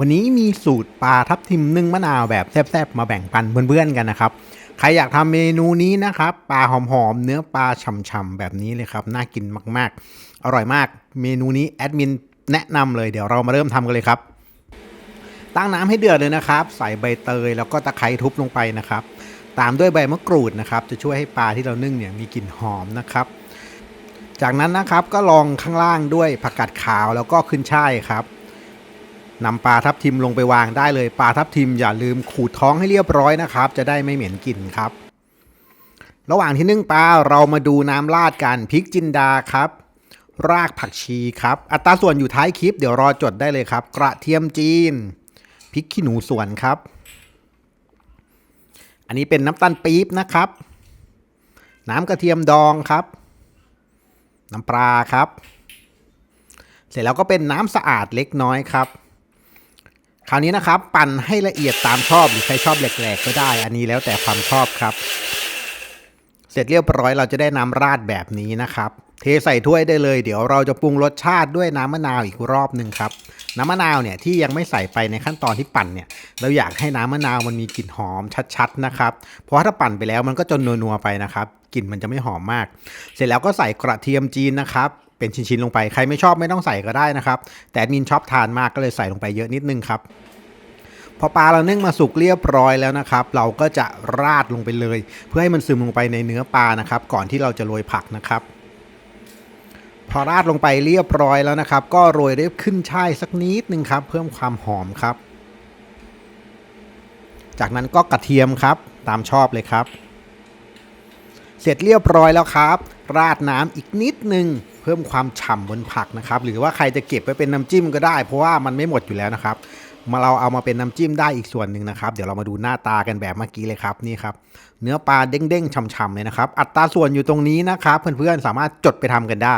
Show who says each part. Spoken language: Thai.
Speaker 1: วันนี้มีสูตรปลาทับทิมนึ่งมะนาวแบบแซ่บๆมาแบ่งปันเพื่อนๆกันนะครับ ใครอยากทำเมนูนี้นะครับปลาหอมๆเนื้อปลาฉ่ำๆแบบนี้เลยครับ น่ากินมากๆ อร่อยมากเมนูนี้แอดมินแนะนำเลยเดี๋ยวเรามาเริ่มทำกันเลยครับ ตั้งน้ำให้เดือดเลยนะครับ ใส่ใบเตยแล้วก็ตะไคร้ทุบลงไปนะครับ ตามด้วยใบมะกรูดนะครับ จะช่วยให้ปลาที่เรานึ่งเนี่ยมีกลิ่นหอมนะครับ จากนั้นนะครับก็ลองข้างล่างด้วยผักกาดขาวแล้วก็ขึ้นช่ายครับ นำปลาทับทิมลงไปวางได้เลยปลาทับทิมอย่าลืมขูดท้องให้เรียบร้อยนะครับ จะได้ไม่เหม็นกลิ่นครับ ระหว่างที่นึ่งปลาเรามาดูน้ำราดกันพริกจินดาครับ รากผักชีครับ อัตราส่วนอยู่ท้ายคลิป เดี๋ยวรอจดได้เลยครับ กระเทียมจีนพริกขี้หนูสวนครับ อันนี้เป็นน้ำตาลปี๊บนะครับ น้ำกระเทียมดองครับ น้ำปลาครับ เสร็จแล้วก็เป็นน้ำสะอาดเล็กน้อยครับ คราวนี้นะครับปั่นให้ละเอียดตามชอบหรือใครชอบแหลกๆก็ได้ อันนี้แล้วแต่ความชอบครับ เสร็จเรียบร้อยเราจะได้น้ำราดแบบนี้นะครับ เทใส่ถ้วยได้เลย เดี๋ยวเราจะปรุงรสชาติด้วยน้ำมะนาวอีกรอบหนึ่งครับ น้ำมะนาวเนี่ยที่ยังไม่ใส่ไปในขั้นตอนที่ปั่นเนี่ย เราอยากให้น้ำมะนาวมันมีกลิ่นหอมชัดๆนะครับ เพราะถ้าปั่นไปแล้วมันก็จนนัวๆไปนะครับกลิ่นมันจะไม่หอมมาก เสร็จแล้วก็ใส่กระเทียมจีนนะครับ เป็นชิ้นๆลงไปใครไม่ชอบไม่ต้องใส่ก็ได้นะครับ แต่มินชอบทานมากก็เลยใส่ลงไปเยอะนิดนึงครับพอปลาเรานึ่งมาสุกเรียบร้อยแล้วนะครับ เราก็จะราดลงไปเลย เพื่อให้มันซึมลงไปในเนื้อปลานะครับ ก่อนที่เราจะโรยผักนะครับ พอราดลงไปเรียบร้อยแล้วนะครับ ก็โรยด้วยขึ้นช่ายสักนิดนึงครับ เพิ่มความหอมครับ จากนั้นก็กระเทียมครับตามชอบเลยครับ เสร็จเรียบร้อยแล้วครับ ราดน้ำอีกนิดนึง พิ่มความฉ่ำบนผักนะครับ หรือว่าใครจะเก็บไว้เป็นน้ำจิ้มก็ได้ เพราะว่ามันไม่หมดอยู่แล้วนะครับ มาเราเอามาเป็นน้ำจิ้มได้อีกส่วนหนึ่งนะครับ เดี๋ยวเรามาดูหน้าตากันแบบเมื่อกี้เลยครับนี่ครับ เนื้อปลาเด้งๆฉ่ำๆเลยนะครับ อัตราส่วนอยู่ตรงนี้นะครับ เพื่อนๆสามารถจดไปทำกันได้